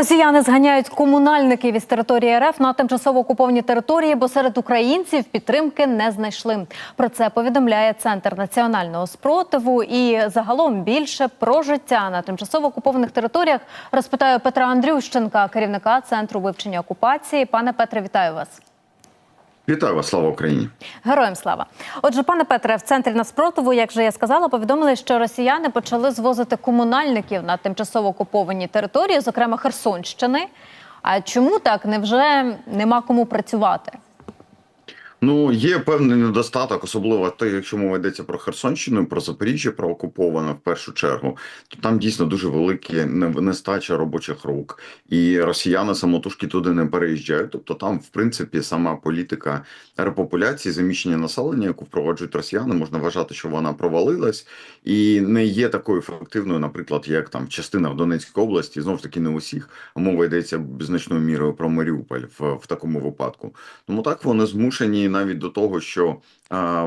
Росіяни зганяють комунальників із території РФ на тимчасово окуповані території, бо серед українців підтримки не знайшли. Про це повідомляє Центр національного спротиву. І загалом більше про життя на тимчасово окупованих територіях розпитаю Петра Андрющенка, керівника центру вивчення окупації. Пане Петре, вітаю вас. Вітаю вас, слава Україні. Героям слава. Отже, пане Петре, в центрі наспротиву, як вже я сказала, повідомили, що росіяни почали звозити комунальників на тимчасово окуповані території, зокрема Херсонщини. А чому так? Невже нема кому працювати? Ну, є певний недостаток, особливо те, якщо мова йдеться про Херсонщину, про Запоріжжя, про окуповане в першу чергу, то там дійсно дуже великі нестача робочих рук, і росіяни самотужки туди не переїжджають. Тобто, там, в принципі, сама політика репопуляції, заміщення населення, яку впроваджують росіяни, можна вважати, що вона провалилась і не є такою ефективною, наприклад, як там частина в Донецькій області, знову ж таки, не усіх, а мова йдеться значною мірою про Маріуполь в, в такому випадку. Тому так вони змушені навіть до того, що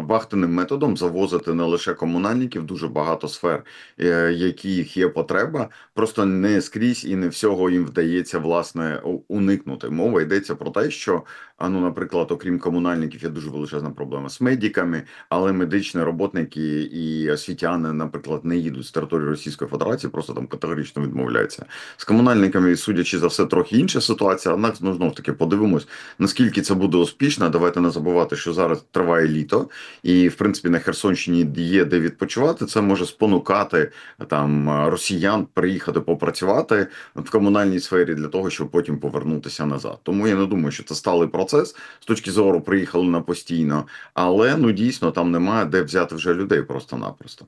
вахтеним методом завозити не лише комунальників, дуже багато сфер, е, яких є потреба, просто не скрізь і не всього їм вдається власне уникнути. Мова йдеться про те, що а, ну, наприклад, окрім комунальників, є дуже величезна проблема з медиками, але медичні роботники і освітяни, наприклад, не їдуть з території Російської Федерації, просто там категорично відмовляються. З комунальниками, судячи за все, трохи інша ситуація. Однак ну, знов таки подивимось, наскільки це буде успішно. Давайте не забувати, що зараз триває літо, і в принципі на Херсонщині є де відпочивати. Це може спонукати там росіян приїхати попрацювати в комунальній сфері для того, щоб потім повернутися назад. Тому я не думаю, що це сталий процес з точки зору приїхали на постійно, але ну дійсно там немає де взяти вже людей просто-напросто.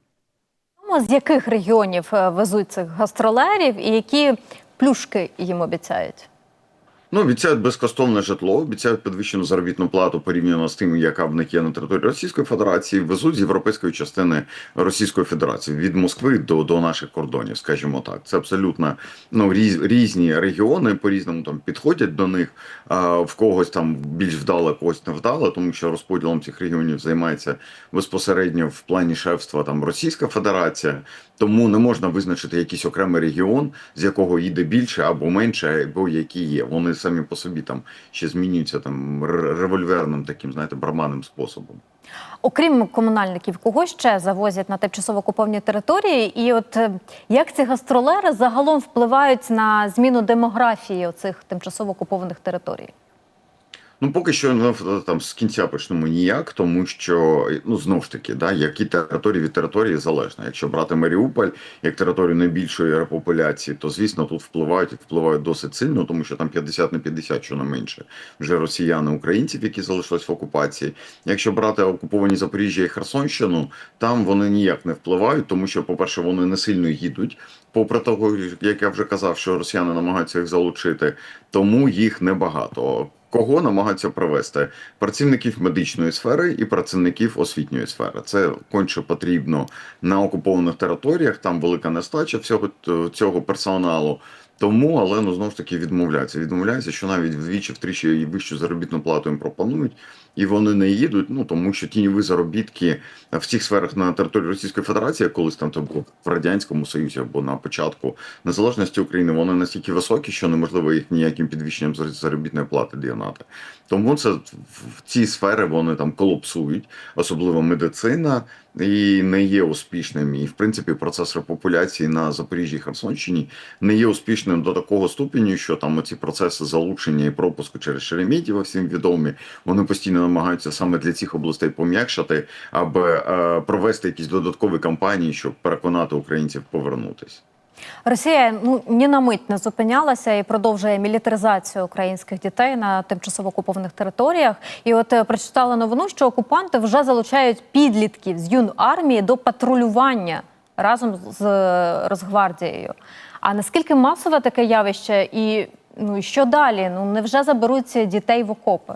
Ну, З яких регіонів е, везуть цих гастролерів і які плюшки їм обіцяють? Ну, обіцяють безкоштовне житло, обіцяють підвищену заробітну плату порівняно з тим, яка в них є на території Російської Федерації, везуть з європейської частини Російської Федерації від Москви до, до наших кордонів, скажімо так. Це абсолютно ну різ, різні регіони по різному там підходять до них. А в когось там більш вдало, когось не вдало, тому що розподілом цих регіонів займається безпосередньо в плані шефства там Російська Федерація. Тому не можна визначити якийсь окремий регіон, з якого їде більше або менше, або які є. Вони самі по собі там ще змінюються там револьверним таким, знаєте, барманним способом. Окрім комунальників, кого ще завозять на тимчасово окуповані території? І от е, як ці гастролери загалом впливають на зміну демографії оцих тимчасово окупованих територій? Ну, поки що ну, там з кінця почнемо ніяк, тому що ну знов ж таки, да, які території від території залежно. Якщо брати Маріуполь як територію найбільшої репопуляції, то звісно тут впливають і впливають досить сильно, тому що там 50 на 50, що не менше, вже росіяни, українців, які залишились в окупації. Якщо брати окуповані Запоріжжя і Херсонщину, там вони ніяк не впливають, тому що, по-перше, вони не сильно їдуть. Попри того, як я вже казав, що росіяни намагаються їх залучити, тому їх небагато. Кого намагаються привести працівників медичної сфери і працівників освітньої сфери. Це конче потрібно на окупованих територіях. Там велика нестача всього цього персоналу. Тому, але ну знову ж таки відмовляються. Відмовляються, що навіть вдвічі втричі і вищу заробітну плату їм пропонують, і вони не їдуть. Ну тому що тіньові заробітки в цих сферах на території Російської Федерації, колись там це було в радянському союзі або на початку незалежності України, вони настільки високі, що неможливо їх ніяким підвищенням зар- заробітної плати діянати. Тому це в ці сфери вони там колапсують, особливо медицина, і не є успішним. І в принципі процес репопуляції на Запоріжжі і Херсонщині не є успішним до такого ступеню, що там оці процеси залучення і пропуску через Шереметьєво всім відомі. Вони постійно намагаються саме для цих областей пом'якшати, аби е, провести якісь додаткові кампанії, щоб переконати українців повернутися. Росія ну ні на мить не зупинялася і продовжує мілітаризацію українських дітей на тимчасово окупованих територіях. І от е, прочитала новину, що окупанти вже залучають підлітків з юн армії до патрулювання разом з е, Росгвардією. А наскільки масове таке явище, і ну що далі? Ну невже заберуть дітей в окопи?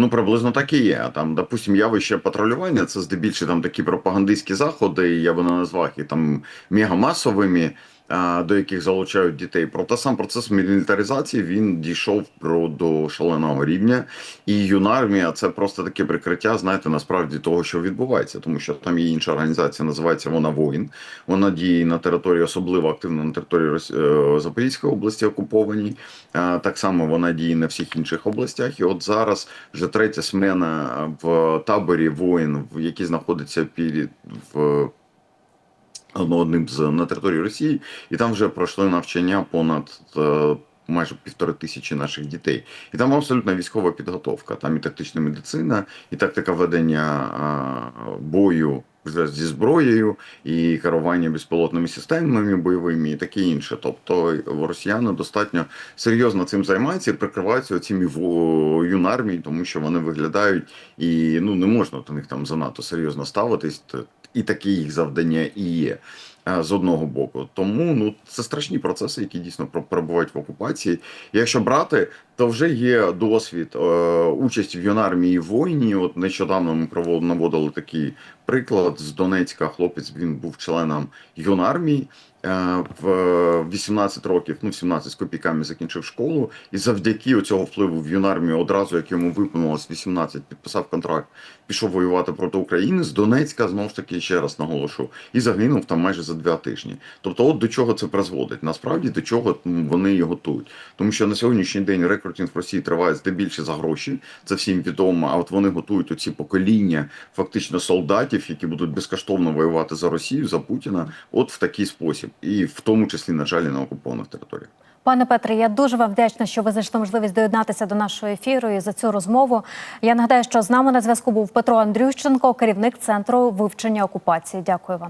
Ну, приблизно так і є. Там, допустим, явище патрулювання це здебільшого там такі пропагандистські заходи, я би не назвав їх там мегамасовими. Е, до яких залучають дітей. Проте сам процес мілітаризації він дійшов про до шаленого рівня. І юнармія це просто таке прикриття, знаєте, насправді того, що відбувається, тому що там є інша організація, називається вона воїн. Вона діє на території, особливо активно на території е, Запорізької області окупованій. Е, Так само вона діє на всіх інших областях. І от зараз вже третя смена в таборі воїн, в який знаходиться під в одним з на території Росії, і там вже пройшли навчання понад. е, Майже півтори тисячі наших дітей, і там абсолютно військова підготовка. Там і тактична медицина, і тактика ведення а, бою зі зброєю, і керування безпілотними системами бойовими, і таке інше. Тобто росіяни достатньо серйозно цим займаються і прикриваються цими юнармії, тому що вони виглядають і ну не можна до них там занадто серйозно ставитись. І таке їх завдання і є з одного боку. Тому ну це страшні процеси, які дійсно перебувають в окупації. Якщо брати, то вже є досвід участь участі в юнармії воїні. От нещодавно ми проводили наводили такий приклад з Донецька. Хлопець він був членом юнармії. Е, В 18 років, ну 17 з копійками закінчив школу, і завдяки цього впливу в юнармію, одразу як йому виповнилось 18, підписав контракт, пішов воювати проти України з Донецька. Знову ж таки, ще раз наголошу, і загинув там майже за два тижні. Тобто, от до чого це призводить? Насправді до чого вони і готують, тому що на сьогоднішній день рекрутинг в Росії триває здебільше за гроші. Це всім відомо. А от вони готують оці покоління фактично солдатів, які будуть безкоштовно воювати за Росію, за Путіна, от в такий спосіб, і в тому числі на жаль на окупованих територіях. Пане Петре, я дуже вам вдячна, що ви знайшли можливість доєднатися до нашого ефіру і за цю розмову. Я нагадаю, що з нами на зв'язку був Петро Андрющенко, керівник центру вивчення окупації. Дякую вам.